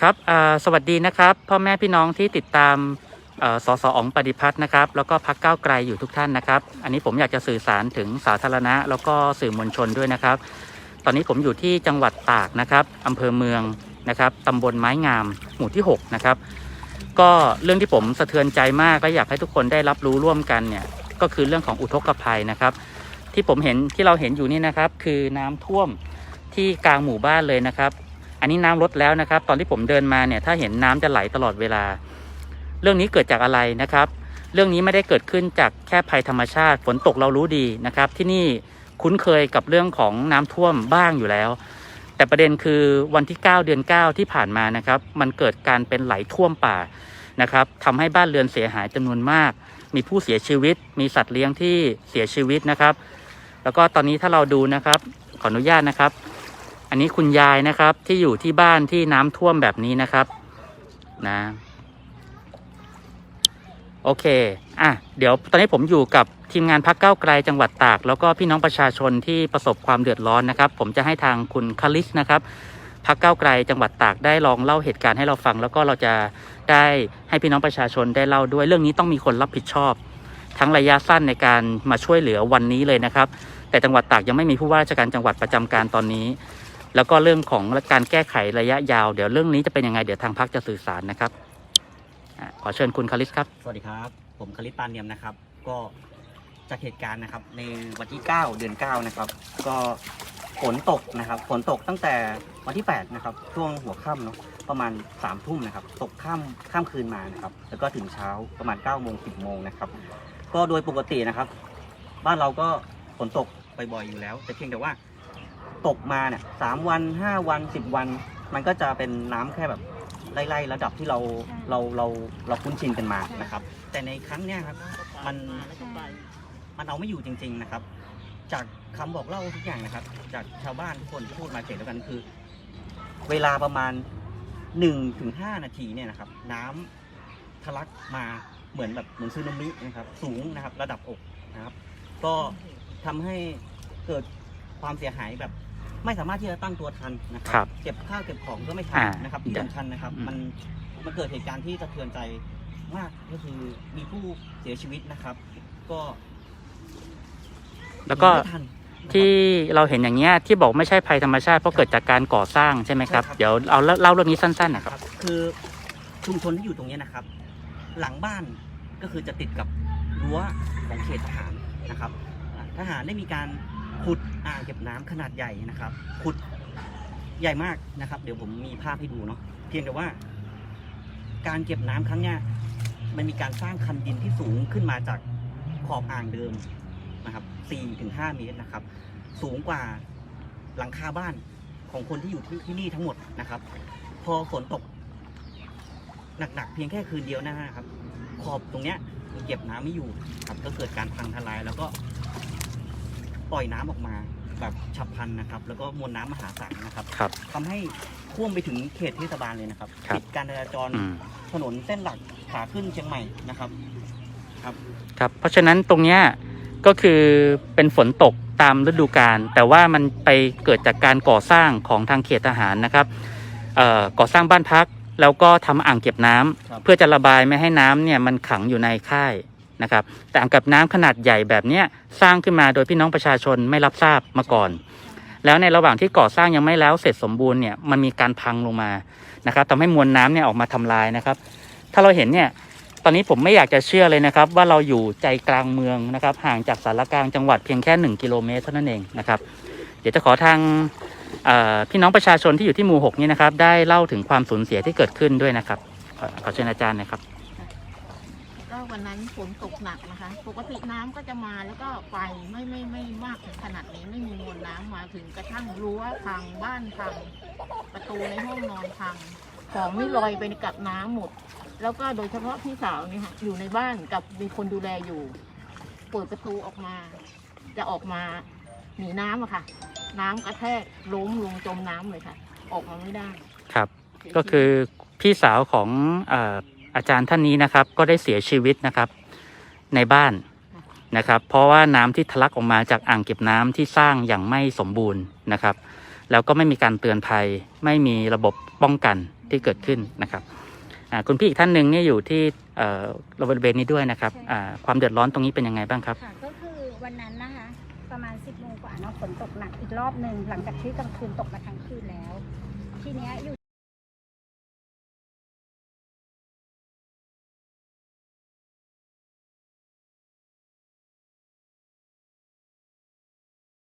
ครับอ่าสวัสดีนะครับ พ่อแม่พี่น้องที่ติดตามอ่อสสอองปฏิพัฒน์นะครับ แล้วก็พักก้าวไกลอยู่ทุกท่านนะครับ อันนี้ผมอยากจะสื่อสารถึงสาธารณะ แล้วก็สื่อมวลชนด้วยนะครับ ตอนนี้ผมอยู่ที่จังหวัดตากนะครับอำเภอเมืองนะครับตำบลไม้งาม หมู่ที่ 6 นะครับ ก็เรื่องที่ผมสะเทือนใจมากและอยากให้ทุกคนได้รับรู้ร่วมกันเนี่ย ก็คือเรื่องของอุทกภัยนะครับ ที่ผมเห็นที่เราเห็นอยู่นี่นะครับ คือน้ำท่วมที่กลางหมู่บ้านเลยนะครับ อันนี้น้ำลดแล้วนะครับ ตอนที่ผมเดินมาเนี่ยถ้าเห็นน้ำจะไหลตลอดเวลา เรื่องนี้เกิดจากอะไรนะครับ เรื่องนี้ไม่ได้เกิดขึ้นจากแค่ภัยธรรมชาติ ฝนตกเรารู้ดีนะครับ ที่นี่คุ้นเคยกับเรื่องของน้ำท่วมบ้างอยู่แล้ว แต่ประเด็นคือวันที่ 9 เดือน 9 ที่ผ่านมานะครับ มันเกิดการเป็นไหลท่วมป่านะครับทำให้บ้านเรือนเสียหายจำนวนมาก มีผู้เสียชีวิต มีสัตว์เลี้ยงที่เสียชีวิตนะครับ แล้วก็ตอนนี้ถ้าเราดูนะครับ ขออนุญาตนะครับ อันนี้คุณยายนะครับที่อยู่ที่บ้านที่น้ำท่วมแบบนี้นะครับ นะ โอเค อะ เดี๋ยวตอนนี้ผมอยู่กับทีมงานพักเก้าไกลจังหวัดตาก แล้วก็พี่น้องประชาชนที่ประสบความเดือดร้อนนะครับ ผมจะให้ทางคุณคาริสนะครับพักเก้าไกลจังหวัดตากได้ลองเล่าเหตุการณ์ให้เราฟัง แล้วก็เราจะได้ให้พี่น้องประชาชนได้เล่าด้วยเรื่องนี้ต้องมีคนรับผิดชอบ ทั้งระยะสั้นในการมาช่วยเหลือวันนี้เลยนะครับ แต่จังหวัดตากยังไม่มีผู้ว่าราชการจังหวัดประจำการตอนนี้ แล้วก็เรื่องของการแก้ไขระยะยาว เดี๋ยวเรื่องนี้จะเป็นยังไงเดี๋ยวทางพักจะสื่อสารนะครับขอเชิญคุณคาริสครับ สวัสดีครับ ผมคลิปปานเนียมนะครับ ก็จากเหตุการณ์นะครับ ในวันที่ 9 เดือน 9 นะครับ ก็ฝนตกนะครับฝนตกตั้งแต่วันที่ 8 นะครับ ช่วงหัวค่ำเนาะประมาณ3ามทุ่มนะครับ ตกข้ามข้ามคืนมานะครับ แล้วก็ถึงเช้าประมาณ9ก้าโมงสิบโมงนะครับ ก็โดยปกตินะครับ บ้านเราก็ฝนตกบ่อยๆอยู่แล้ว แต่เพียงแต่ว่า ตกมาเนี่ยสามวันห้าวันสิบวัน มันก็จะเป็นน้ำแค่แบบไล่ๆระดับที่เราเราเราเราคุ้นชินกันมานะครับ แต่ในครั้งเนี้ยครับมัน มันเอาไม่อยู่จริง ๆนะครับ จากคำบอกเล่าทุกอย่างนะครับ จากชาวบ้านทุกคนที่พูดมาเกี่ยวกันคือ เวลาประมาณ1นถึงหนาทีเนี่ยนะครับ น้ำทะลักมาเหมือนแบบเหมือนซึนามินะครับ สูงนะครับ ระดับอกนะครับ ก็ทำให้เกิดความเสียหายแบบ ไม่สามารถที่จะตั้งตัวทันนะคครัรับเก็บข้าวเก็บของก็ไม่ทันอ่านะครับที่สำคัญนะครับ อืม มันมันเกิดเหตุการณ์ที่สะเทือนใจมากก็คือมีผู้เสียชีวิตนะครับ ก็แล้วก็หนีไม่ทันนะครับ ที่เราเห็นอย่างเงี้ยที่บอกไม่ใช่ภัยธรรมชาติเพราะเกิดจากการก่อสร้างใช่ไหมครับ ใช่ครับ เดี๋ยวเอาเล่าเล่าเรื่องนี้สั้นๆนะคครับรับ คือชุมชนที่อยู่ตรงเนี้ยนะครับ หลังบ้านก็คือจะติดกับรั้วของเขตทหารนะครับอ่าทหารได้มีการ ขุดอ่างเก็บน้ำขนาดใหญ่นะครับ ขุดใหญ่มากนะครับ เดี๋ยวผมมีภาพให้ดูเนาะเพียงแต่ว่า การเก็บน้ำครั้งเนี้ยมันมีการสร้างคันดินที่สูงขึ้นมาจากขอบอ่างเดิมนะครับ4-5 เมตรนะครับ สูงกว่าหลังคาบ้านของคนที่อยู่ที่ที่นี่ทั้งหมดนะครับ พอฝนตกหนักๆเพียงแค่คืนเดียวนะครับ ขอบตรงเนี้ยมันเก็บน้ำไม่อยู่ครับก็เกิดการพังทลายแล้วก็ ปล่อยน้ำออกมาแบบฉับพลันนะครับ แล้วก็มวลน้ำมหาศาลนะครับครับทำให้ท่วมไปถึงเขตเทศบาลเลยนะครับครับปิดการจราจรอืมถนนเส้นหลักขาขึ้นเชียงใหม่นะครับครับครับ เพราะฉะนั้นตรงเนี้ยก็คือเป็นฝนตกตามฤดูกาลแต่ว่ามันไปเกิดจากการก่อสร้างของทางเขตทหารนะครับเอ่อก่อสร้างบ้านพักแล้วก็ทำอ่างเก็บน้ำครับเพื่อจะระบายไม่ให้น้ำเนี่ยมันขังอยู่ในค่าย นะครับแต่อ่างเก็บน้ำขนาดใหญ่แบบนี้สร้างขึ้นมาโดยพี่น้องประชาชนไม่รับทราบมาก่อน แล้วในระหว่างที่ก่อสร้างยังไม่แล้วเสร็จสมบูรณ์เนี่ยมันมีการพังลงมานะครับทำให้มวลน้ำเนี่ยออกมาทำลายนะครับ ถ้าเราเห็นเนี่ยตอนนี้ผมไม่อยากจะเชื่อเลยนะครับ ว่าเราอยู่ใจกลางเมืองนะครับ ห่างจากสารกลางจังหวัดเพียงแค่ 1 กิโลเมตรเท่านั้นเองนะครับเดี๋ยวจะขอทางพี่น้องประชาชนที่อยู่ที่หมู่6นี้นะครับ ได้เล่าถึงความสูญเสียที่เกิดขึ้นด้วยนะครับขอเชิญอาจารย์นะครับ วันนั้นฝนตกหนักนะคะ ปกติน้ำก็จะมาแล้วก็ไปไม่ไม่ไม่มากถึงขนาดนี้ไม่มีมวลน้ำมาถึงกระทั่งรั้วพังบ้านพังประตูในห้องนอนพังของนี่ลอยไปกับน้ำหมด แล้วก็โดยเฉพาะพี่สาวเนี่ยค่ะอยู่ในบ้านกับมีคนดูแลอยู่ เปิดประตูออกมา จะออกมาหนีน้ำอะค่ะ น้ำกระแทกล้มลงจมน้ำเลยค่ะ ออกมาไม่ได้ครับ ก็คือพี่สาวของเอ่อ อาจารย์ท่านนี้นะครับ ก็ได้เสียชีวิตนะครับในบ้านนะครับ เพราะว่าน้ำที่ทะลักออกมาจากอ่างเก็บน้ำที่สร้างอย่างไม่สมบูรณ์นะครับ แล้วก็ไม่มีการเตือนภัย ไม่มีระบบป้องกันที่เกิดขึ้นนะครับคุณพี่อีกท่านหนึ่งเนี่ยอยู่ที่เอ่อบริเวณนี้ด้วยนะครับความเดือดร้อนตรงนี้เป็นยังไงบ้างครับก็คือวันนั้นนะคะประมาณ10โมงกว่าเนาะฝนตกหนักอีกรอบหนึ่งหลังจากที่กลางคืนตกมาทั้งคืนแล้ว ทีเนี้ยอยู่